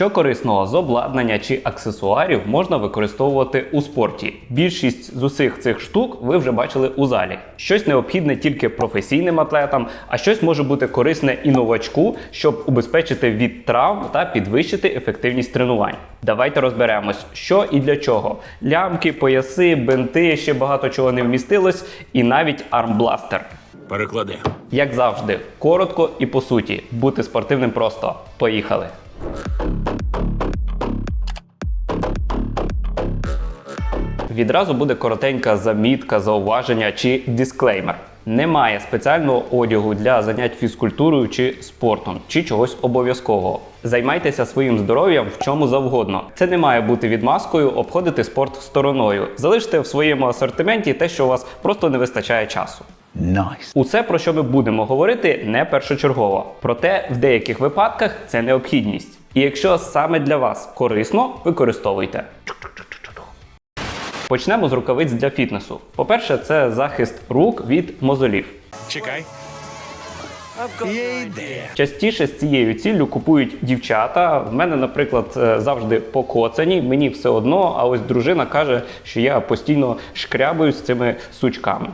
Що корисного з обладнання чи аксесуарів можна використовувати у спорті? Більшість з усіх цих штук ви вже бачили у залі. Щось необхідне тільки професійним атлетам, а щось може бути корисне і новачку, щоб убезпечити від травм та підвищити ефективність тренувань. Давайте розберемось, що і для чого: лямки, пояси, бинти, ще багато чого не вмістилось, і навіть армбластер. Переклади. Як завжди, коротко і по суті, бути спортивним просто. Поїхали! Відразу буде коротенька замітка, зауваження чи дисклеймер. Немає спеціального одягу для занять фізкультурою чи спортом, чи чогось обов'язкового. Займайтеся своїм здоров'ям в чому завгодно. Це не має бути відмазкою обходити спорт стороною. Залиште в своєму асортименті те, що у вас просто не вистачає часу. Nice. Усе, про що ми будемо говорити, не першочергово. Проте в деяких випадках це необхідність. І якщо саме для вас корисно, використовуйте. Почнемо з рукавиць для фітнесу. По-перше, це захист рук від мозолів. Чекай. Є ідея. Частіше з цією ціллю купують дівчата. В мене, наприклад, е, завжди покоцані, мені все одно, а ось дружина каже, що я постійно шкрябаю з цими сучками.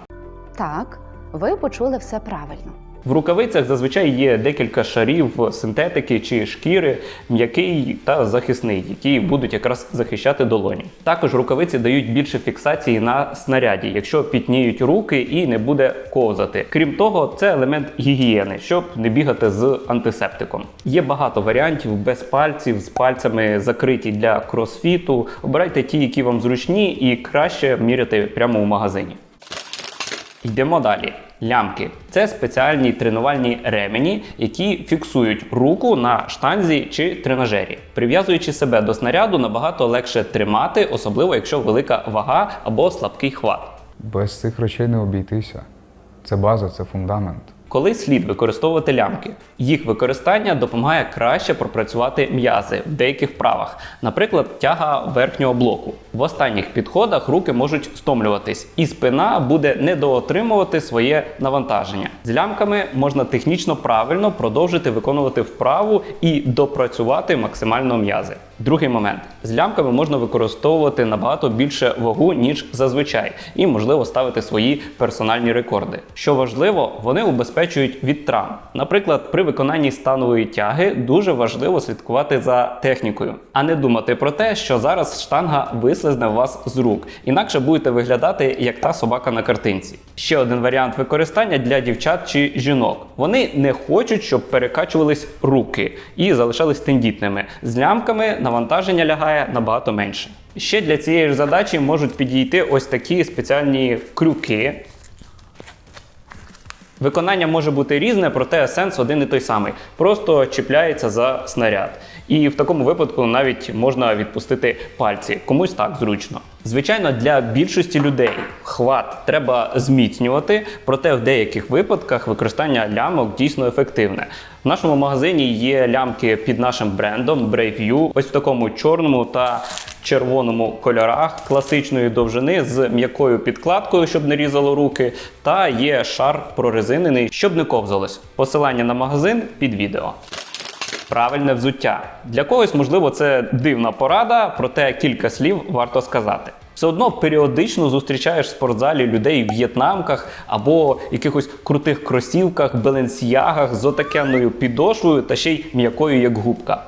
Так, ви почули все правильно. В рукавицях зазвичай є декілька шарів синтетики чи шкіри, м'який та захисний, які будуть якраз захищати долоні. Також рукавиці дають більше фіксації на снаряді, якщо пітніють руки і не буде ковзати. Крім того, це елемент гігієни, щоб не бігати з антисептиком. Є багато варіантів без пальців, з пальцями закриті для кросфіту. Обирайте ті, які вам зручні, і краще міряти прямо у магазині. Йдемо далі. Лямки це спеціальні тренувальні ремені, які фіксують руку на штанзі чи тренажері. Прив'язуючи себе до снаряду, набагато легше тримати, особливо якщо велика вага або слабкий хват. Без цих речей не обійтися. Це база, це фундамент. Коли слід використовувати лямки, їх використання допомагає краще пропрацювати м'язи в деяких вправах, наприклад, тяга верхнього блоку. В останніх підходах руки можуть стомлюватись, і спина буде недоотримувати своє навантаження. З лямками можна технічно правильно продовжити виконувати вправу і допрацювати максимально м'язи. Другий момент: з лямками можна використовувати набагато більше вагу, ніж зазвичай, і можливо ставити свої персональні рекорди. Що важливо, вони убезпечують від травм. Наприклад, при виконанні станової тяги дуже важливо слідкувати за технікою, а не думати про те, що зараз штанга вислизне вас з рук, інакше будете виглядати як та собака на картинці. Ще один варіант використання для дівчат чи жінок. Вони не хочуть, щоб перекачувались руки і залишались тендітними. З лямками навантаження лягає набагато менше. Ще для цієї ж задачі можуть підійти ось такі спеціальні крюки. Виконання може бути різне, проте сенс один і той самий. Просто чіпляється за снаряд. І в такому випадку навіть можна відпустити пальці. Комусь так зручно. Звичайно, для більшості людей хват треба зміцнювати, проте в деяких випадках використання лямок дійсно ефективне. В нашому магазині є лямки під нашим брендом Brave You, ось в такому чорному та червоному кольорах класичної довжини з м'якою підкладкою, щоб не різало руки, та є шар прорезинений, щоб не ковзалось. Посилання на магазин під відео. Правильне взуття. Для когось, можливо, це дивна порада, проте кілька слів варто сказати. Все одно періодично зустрічаєш в спортзалі людей в в'єтнамках або якихось крутих кросівках, беленсіягах з отакенною підошвою та ще й м'якою, як губка.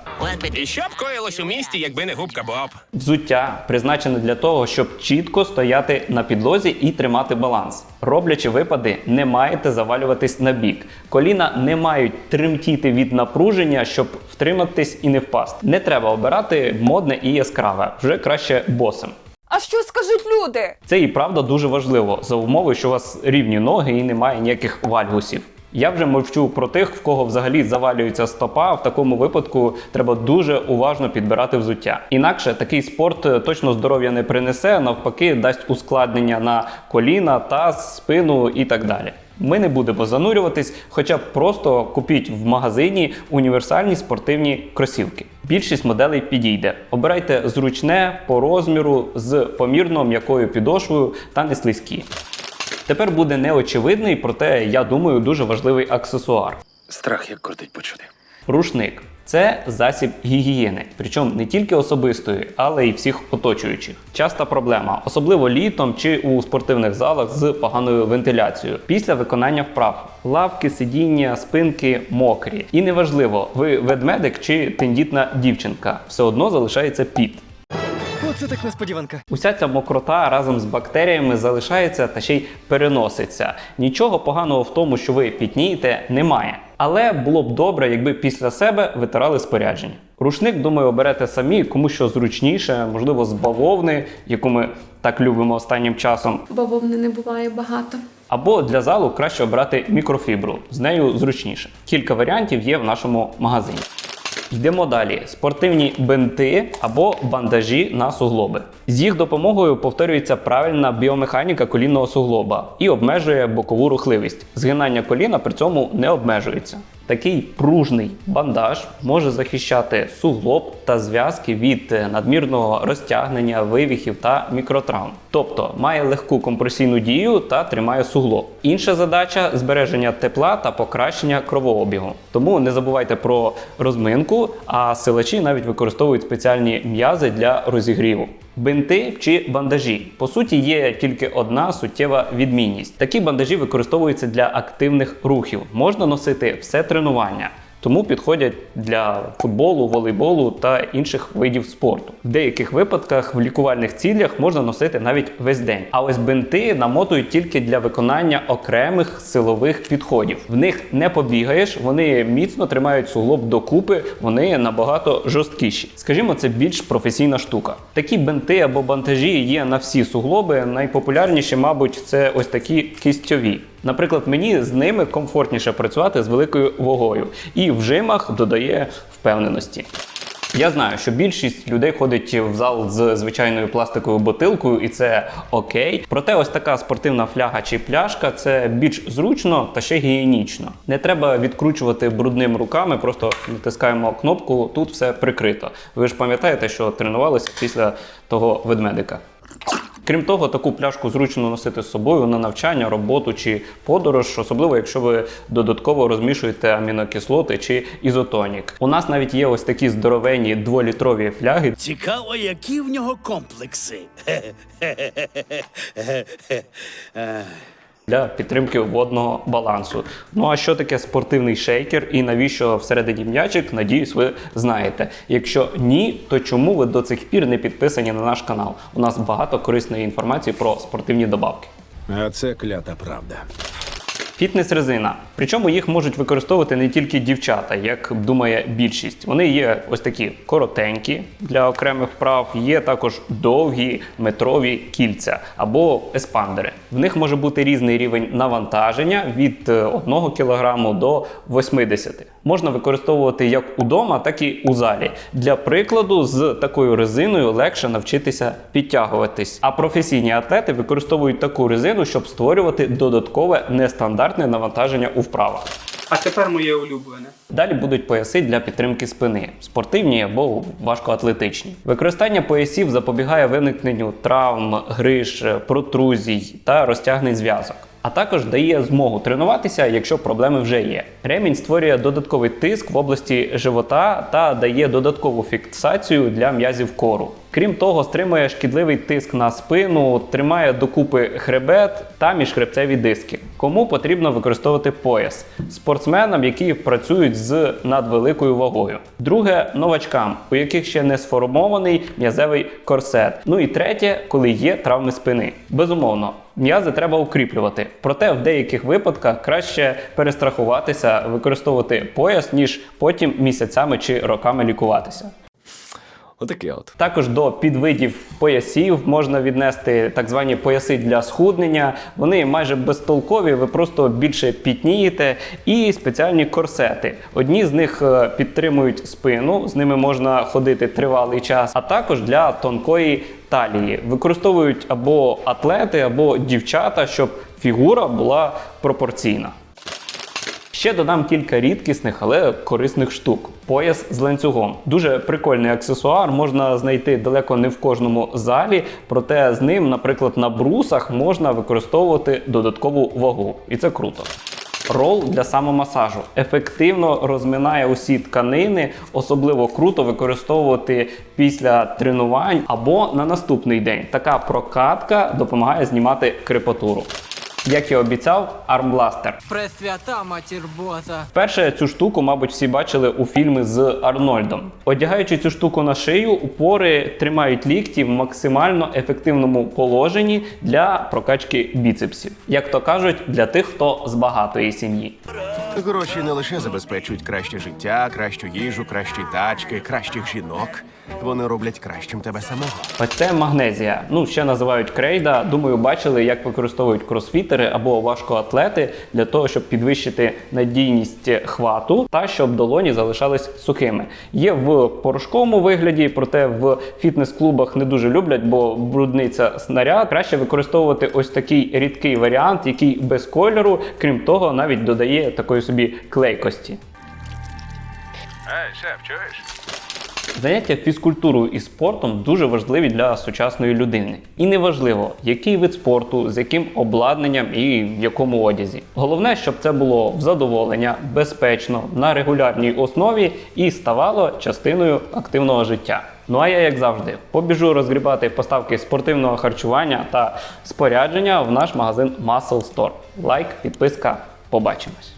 І що б коїлось у місті, якби не губка Боб? Взуття призначене для того, щоб чітко стояти на підлозі і тримати баланс. Роблячи випади, не маєте завалюватись на бік. Коліна не мають тремтіти від напруження, щоб втриматись і не впасти. Не треба обирати модне і яскраве, вже краще босим. А що скажуть люди? Це і правда дуже важливо за умови, що у вас рівні ноги і немає ніяких вальгусів. Я вже мовчу про тих, в кого взагалі завалюється стопа. В такому випадку треба дуже уважно підбирати взуття. Інакше такий спорт е, точно здоров'я не принесе, навпаки, дасть ускладнення на коліна, таз, спину і так далі. Ми не будемо занурюватись, хоча б просто купіть в магазині універсальні спортивні кросівки. Більшість моделей підійде. Обирайте зручне по розміру з помірно м'якою підошвою та не слизькі. Тепер буде неочевидний, проте я думаю, дуже важливий аксесуар. Страх як крутить почути. Рушник. Це засіб гігієни, причому не тільки особистої, але й всіх оточуючих. Часта проблема, особливо літом чи у спортивних залах з поганою вентиляцією. Після виконання вправ лавки, сидіння, спинки мокрі. І неважливо, ви ведмедик чи тендітна дівчинка, все одно залишається піт. Оце так несподіванка. Уся ця мокрота разом з бактеріями залишається та ще й переноситься. Нічого поганого в тому, що ви пітнієте, немає. Але було б добре, якби після себе витирали спорядження. Рушник, думаю, оберете самі, кому що зручніше, можливо, з бавовни, яку ми так любимо останнім часом. Бавовни не буває багато. Або для залу краще обрати мікрофібру, з нею зручніше. Кілька варіантів є в нашому магазині. Йдемо далі: спортивні бинти або бандажі на суглоби. З їх допомогою повторюється правильна біомеханіка колінного суглоба і обмежує бокову рухливість. Згинання коліна при цьому не обмежується. Такий пружний бандаж може захищати суглоб та зв'язки від е, надмірного розтягнення, вивіхів та мікротравм. Тобто має легку компресійну дію та тримає суглоб. Інша задача збереження тепла та покращення кровообігу. Тому не забувайте про розминку, а силачі навіть використовують спеціальні м'язи для розігріву. Бинти чи бандажі по суті є тільки одна суттєва відмінність. Такі бандажі використовуються для активних рухів. Можна носити все тренування. Тому підходять для футболу, волейболу та інших видів спорту. В деяких випадках в лікувальних цілях можна носити навіть весь день. А ось бинти намотують тільки для виконання окремих силових підходів. В них не побігаєш, вони міцно тримають суглоб докупи, вони набагато жорсткіші. Скажімо, це більш професійна штука. Такі бинти або бантажі є на всі суглоби. Найпопулярніші, мабуть, це ось такі кістьові. Наприклад, мені з ними комфортніше працювати з великою вагою, і в жимах додає впевненості. Я знаю, що більшість людей ходить в зал з звичайною пластиковою бутилкою, і це окей. Проте, ось така спортивна фляга чи пляшка це більш зручно та ще гігієнічно. Не треба відкручувати брудними руками, просто натискаємо кнопку, тут все прикрито. Ви ж пам'ятаєте, що тренувалися після того ведмедика. Крім того, таку пляшку зручно носити з собою на навчання, роботу чи подорож, особливо якщо ви додатково розмішуєте амінокислоти чи ізотонік. У нас навіть є ось такі здоровенні дволітрові фляги. Цікаво, які в нього комплекси. для підтримки водного балансу. Ну а що таке спортивний шейкер і навіщо всередині м'ячик? Надіюсь, ви знаєте. Якщо ні, то чому ви до цих пір не підписані на наш канал? У нас багато корисної інформації про спортивні добавки. А це клята правда. Фітнес-резина. Причому їх можуть використовувати не тільки дівчата, як думає більшість. Вони є ось такі коротенькі для окремих вправ, є також довгі метрові кільця або еспандери. В них може бути різний рівень навантаження від 1 кг до 80 Можна використовувати як удома, так і у залі. Для прикладу, з такою резиною легше навчитися підтягуватись. А професійні атлети використовують таку резину, щоб створювати додаткове нестандартне навантаження у вправах. А тепер моє улюблене. Далі будуть пояси для підтримки спини, спортивні або важкоатлетичні. Використання поясів запобігає виникненню травм, гриж, протрузій та розтягнень зв'язок. А також дає змогу тренуватися, якщо проблеми вже є. Ремінь створює додатковий тиск в області живота та дає додаткову фіксацію для м'язів кору. Крім того, стримує шкідливий тиск на спину, тримає докупи хребет та міжхребцеві диски. Кому потрібно використовувати пояс? Спортсменам, які працюють з надвеликою вагою. Друге новачкам, у яких ще не сформований м'язевий корсет. Ну і третє, коли є травми спини. Безумовно, м'язи треба укріплювати. Проте в деяких випадках краще перестрахуватися, використовувати пояс, ніж потім місяцями чи роками лікуватися. Отаке от. Також до підвидів поясів можна віднести так звані пояси для схуднення. Вони майже безтолкові, ви просто більше пітнієте, і спеціальні корсети. Одні з них е, підтримують спину, з ними можна ходити тривалий час, а також для тонкої талії. Використовують або атлети, або дівчата, щоб фігура була пропорційна. Ще додам кілька рідкісних, але корисних штук. Пояс з ланцюгом. Дуже прикольний аксесуар, можна знайти далеко не в кожному залі, проте з ним, наприклад, на брусах можна використовувати додаткову вагу. І це круто. Рол для самомасажу ефективно розминає усі тканини, особливо круто використовувати після тренувань або на наступний день. Така прокатка допомагає знімати крепатуру. Як і обіцяв, армбластер. Пресвята матірбота. Перше цю штуку, мабуть, всі бачили у фільмі з Арнольдом. Одягаючи цю штуку на шию, упори тримають лікті в максимально ефективному положенні для прокачки біцепсів. Як то кажуть, для тих, хто з багатої сім'ї. Гроші не лише забезпечують краще життя, кращу їжу, кращі тачки, кращих жінок. Вони роблять кращим тебе самого. Ось це магнезія. Ну ще називають крейда. Думаю, бачили, як використовують кросфітери або важкоатлети для того, щоб підвищити надійність хвату та щоб долоні залишались сухими. Є в порошковому вигляді, проте в фітнес-клубах не дуже люблять, бо брудниця снаряд. Краще використовувати ось такий рідкий варіант, який без кольору, крім того, навіть додає такої собі клейкості. Ей, шеф, чуєш? Заняття фізкультурою і спортом дуже важливі для сучасної людини. І неважливо, який вид спорту, з яким обладнанням і в якому одязі. Головне, щоб це було в задоволення, безпечно, на регулярній основі і ставало частиною активного життя. Ну а я, як завжди, побіжу розгрібати поставки спортивного харчування та спорядження в наш магазин Muscle Store. Лайк, підписка, побачимось.